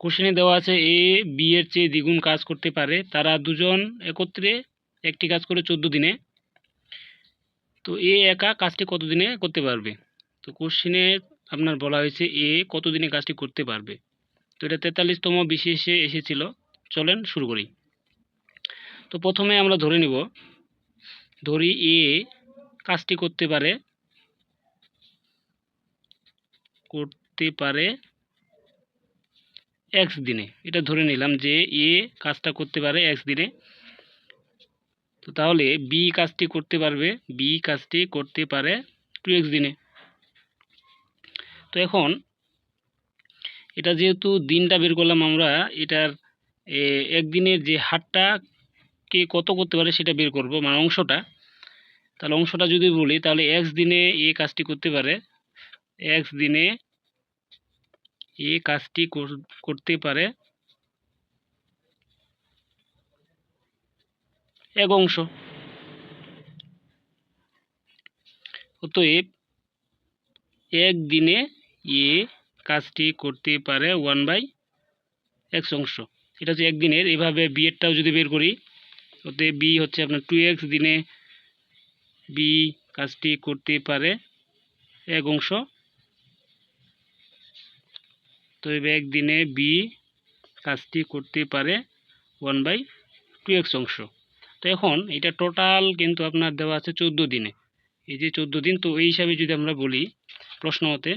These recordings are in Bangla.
কোশ্চেনে দেওয়া আছে এ বি এর চেয়ে দ্বিগুণ কাজ করতে পারে। তারা দুজন একত্রে একটি কাজ করে চোদ্দ দিনে। তো এ একা কাজটি কত দিনে করতে পারবে? তো কোশ্চেনে আপনার বলা হয়েছে এ কত দিনে কাজটি করতে পারবে? তো এটা তেতাল্লিশতম বিশেষে এসেছিল। চলেন শুরু করি। তো প্রথমে আমরা ধরে নিব। ধরি এ কাজটি করতে পারে করতে পারে এক্স দিনে। এটা ধরে নিলাম যে এ কাজটা করতে পারে এক্স দিনে। তো তাহলে বি কাজটি করতে পারবে বি কাজটি করতে পারে টু এক্স দিনে। তো এখন এটা যেহেতু দিনটা বের করলাম আমরা, এটার একদিনের যে হারটা কে কত করতে পারে সেটা বের করব মানে অংশটা। তাহলে অংশটা যদি বলি, তাহলে এক্স দিনে এ কাজটি করতে পারে এক্স দিনে এ কাজটি কর- করতে পারে। এক অংশ। অতএব, এক দিনে এ কাজটি করতে পারে ওয়ান বাই এক্স অংশ। এটা হচ্ছে একদিনের এভাবে বি এরটাও যদি বের করি, অতএব বি হচ্ছে আপনার টু এক্স দিনে বি কাজটি করতে পারে এক অংশ। তো এক দিনে বি কাজটি করতে পারে ওয়ান বাই টু এক্স অংশ। তো এখন এটা টোটাল কিন্তু আপনার দেওয়া আছে চোদ্দ দিনে। এই যে চোদ্দ দিন, তো এই হিসাবে যদি আমরা বলি, প্রশ্ন মতে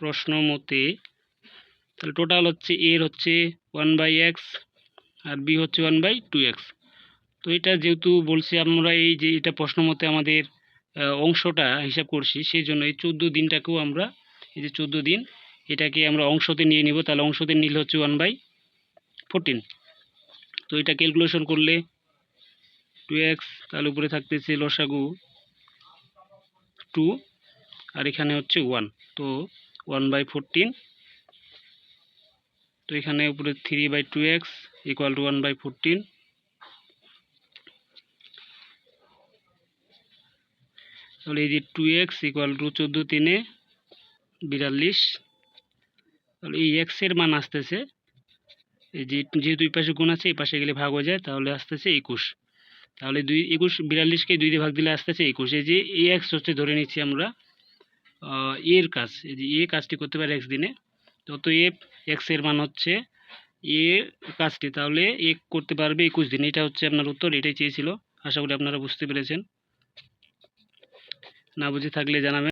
প্রশ্ন মতে, তাহলে টোটাল হচ্ছে এর হচ্ছে ওয়ান বাই এক্স আর বি হচ্ছে ওয়ান বাই টু এক্স তো এটা যেহেতু বলছি আমরা এই যে এটা প্রশ্ন মতে আমাদের অংশটা হিসাব করছি সেই জন্য এই চোদ্দ দিনটাকেও আমরা, এই যে চোদ্দ দিন, এটাকে আমরা অংশতে নিয়ে নিব, তাহলে অংশতে নিলে হচ্ছে ওয়ান বাই ফোরটিন তো এটা ক্যালকুলেশন করলে টু এক্স তাহলে উপরে থাকতেছে লসাগু টু আর এখানে হচ্ছে ওয়ান তো ওয়ান বাই ফোরটিন তো এখানে উপরে three by two X equal to one by fourteen তাহলে এই যে টু এক্স ইকুয়াল টু চোদ্দ তিনে বিয়াল্লিশ। তাহলে এই এক্সের মান আসতেছে, এই যে যেহেতু এই পাশে গুণ আছে, এই পাশে গেলে ভাগ হয়ে যায়, তাহলে আসতেছে একুশ। তাহলে দুই, একুশ বিয়াল্লিশকে দুই দিয়ে ভাগ দিলে আসতেছে একুশ। এই যে এ এক্স হচ্ছে ধরে নিচ্ছি আমরা এর কাজ। এই যে এ কাজটি করতে পারে এক্স দিনে। তত এ এক্সের মান হচ্ছে এ কাজটি। তাহলে এ করতে পারবে একুশ দিন। এটা হচ্ছে আপনার উত্তর, এটাই চেয়েছিল। আশা করি আপনারা বুঝতে পেরেছেন। না বুঝে থাকলে জানাবেন